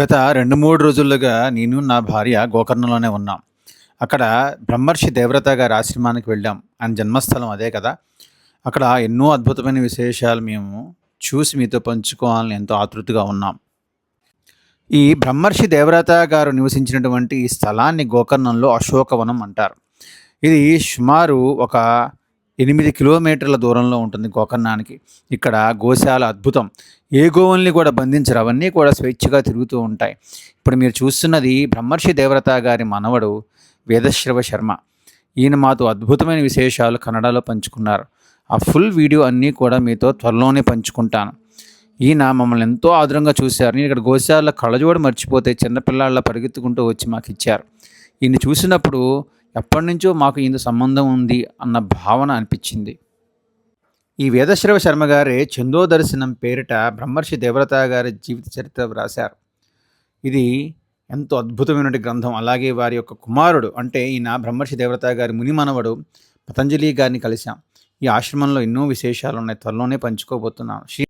గత రెండు మూడు రోజులుగా నేను నా భార్య గోకర్ణంలోనే ఉన్నాం. అక్కడ బ్రహ్మర్షి దేవ్రత గారి ఆశ్రమానికి వెళ్ళాం. ఆయన జన్మస్థలం అదే కదా. అక్కడ ఎన్నో అద్భుతమైన విశేషాలు మేము చూసి మీతో పంచుకోవాలని ఎంతో ఆతృతగా ఉన్నాం. ఈ బ్రహ్మర్షి దేవవ్రత గారు నివసించినటువంటి ఈ స్థలాన్ని గోకర్ణంలో అశోకవనం అంటారు. ఇది సుమారు ఒక ఎనిమిది కిలోమీటర్ల దూరంలో ఉంటుంది గోకర్ణానికి. ఇక్కడ గోశాల అద్భుతం. ఏ గోవుల్ని కూడా బంధించరు. అవన్నీ కూడా స్వేచ్ఛగా తిరుగుతూ ఉంటాయి. ఇప్పుడు మీరు చూస్తున్నది బ్రహ్మర్షి దేవరత గారి మనవడు వేదశ్రవ శర్మ. ఈయన మాతో అద్భుతమైన విశేషాలు కన్నడలో పంచుకున్నారు. ఆ ఫుల్ వీడియో అన్నీ కూడా మీతో త్వరలోనే పంచుకుంటాను. ఈయన మమ్మల్ని ఎంతో ఆదరంగా చూశారు. నేను ఇక్కడ గోశాల కళ్ళజోడు మర్చిపోతే చిన్నపిల్లాళ్ళ పరిగెత్తుకుంటూ వచ్చి మాకు ఇచ్చారు. ఈయన చూసినప్పుడు ఎప్పటి నుంచో మాకు ఇందు సంబంధం ఉంది అన్న భావన అనిపించింది. ఈ వేదశ్రవ శర్మ గారే చందో దర్శనం పేరిట బ్రహ్మర్షి దేవరత గారి జీవిత చరిత్ర వ్రాశారు. ఇది ఎంతో అద్భుతమైన గ్రంథం. అలాగే వారి యొక్క కుమారుడు అంటే ఈయన బ్రహ్మర్షి దేవరత గారి ముని మనవడు పతంజలి గారిని కలిశాం. ఈ ఆశ్రమంలో ఎన్నో విశేషాలు ఉన్నాయి త్వరలోనే పంచుకోబోతున్నాం.